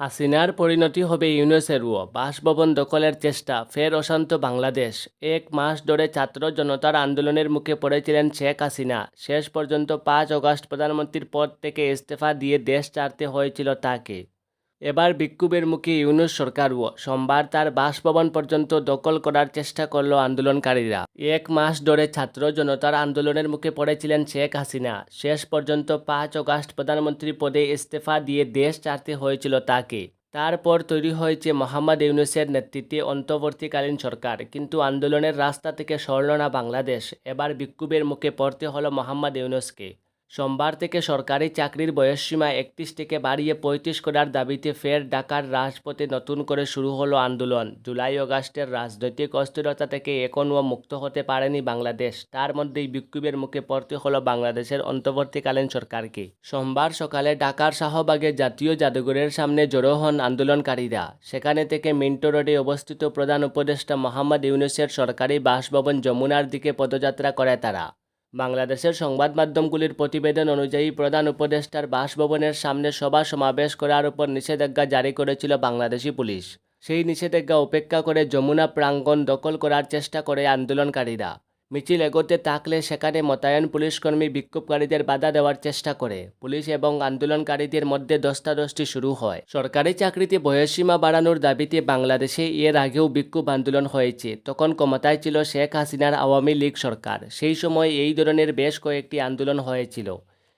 হাসিনার পরিণতি হবে ইউনেসেরও বাসভবন দখলের চেষ্টা, ফের অশান্ত বাংলাদেশ। এক মাস ধরে ছাত্র জনতার আন্দোলনের মুখে পড়েছিলেন শেখ হাসিনা। শেষ পর্যন্ত পাঁচ অগস্ট প্রধানমন্ত্রীর পদ থেকে ইস্তফা দিয়ে দেশ ছাড়তে হয়েছিল তাকে। এবার বিক্ষোভের মুখে ইউনুস সরকারও। সোমবার তার বাসভবন পর্যন্ত দখল করার চেষ্টা করল আন্দোলনকারীরা। এক মাস ধরে ছাত্র জনতার আন্দোলনের মুখে পড়েছিলেন শেখ হাসিনা। শেষ পর্যন্ত পাঁচ অগাস্ট প্রধানমন্ত্রী পদে ইস্তফা দিয়ে দেশ ছাড়তে হয়েছিল তাকে। তারপর তৈরি হয়েছে মোহাম্মদ ইউনুসের নেতৃত্বে অন্তর্বর্তীকালীন সরকার। কিন্তু আন্দোলনের রাস্তা থেকে সরল না বাংলাদেশ। এবার বিক্ষোভের মুখে পড়তে হলো মোহাম্মদ ইউনুসকে। সোমবার থেকে সরকারি চাকরির বয়সসীমা একত্রিশ থেকে বাড়িয়ে পঁয়ত্রিশ করার দাবিতে ফের ঢাকার রাজপথে নতুন করে শুরু হলো আন্দোলন। জুলাই অগাস্টের রাজনৈতিক অস্থিরতা থেকে এখনও মুক্ত হতে পারেনি বাংলাদেশ। তার মধ্যেই বিক্ষোভের মুখে পড়তে হলো বাংলাদেশের অন্তর্বর্তীকালীন সরকারকে। সোমবার সকালে ঢাকার শাহবাগে জাতীয় জাদুঘরের সামনে জড়ো হন আন্দোলনকারীরা। সেখানে থেকে মিন্টো রোডে অবস্থিত প্রধান উপদেষ্টা মোহাম্মদ ইউনুসের সরকারি বাসভবন যমুনার দিকে পদযাত্রা করে তারা। বাংলাদেশের সংবাদ মাধ্যমগুলির প্রতিবেদন অনুযায়ী প্রধান উপদেষ্টার বাসভবনের সামনে সভা সমাবেশ করার উপর নিষেধাজ্ঞা জারি করেছিল বাংলাদেশি পুলিশ। সেই নিষেধাজ্ঞা উপেক্ষা করে যমুনা প্রাঙ্গণ দখল করার চেষ্টা করে আন্দোলনকারীরা। মিছিল এগোতে থাকলে সেখানে মোতায়েন পুলিশকর্মী বিক্ষোভকারীদের বাধা দেওয়ার চেষ্টা করে। পুলিশ এবং আন্দোলনকারীদের মধ্যে দস্তাদস্তি শুরু হয়। সরকারি চাকরিতে বয়সসীমা বাড়ানোর দাবিতে বাংলাদেশে এর আগেও বিক্ষোভ আন্দোলন হয়েছে। তখন ক্ষমতায় ছিল শেখ হাসিনার আওয়ামী লীগ সরকার। সেই সময় এই ধরনের বেশ কয়েকটি আন্দোলন হয়েছিল।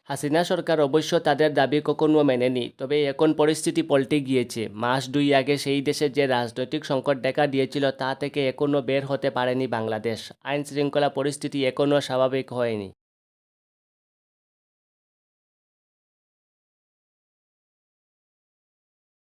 হাসিনা সরকার অবশ্য তাদের দাবি কখনো মেনেনি, তবে এখন পরিস্থিতি পল্টে গিয়েছে। মাস দুই আগে সেই দেশে যে রাজনৈতিক সংকট দেখা দিয়েছিল, তা থেকে এখনও বের হতে পারেনি বাংলাদেশ। আইন শৃঙ্খলা পরিস্থিতি এখনও স্বাভাবিক হয়নি।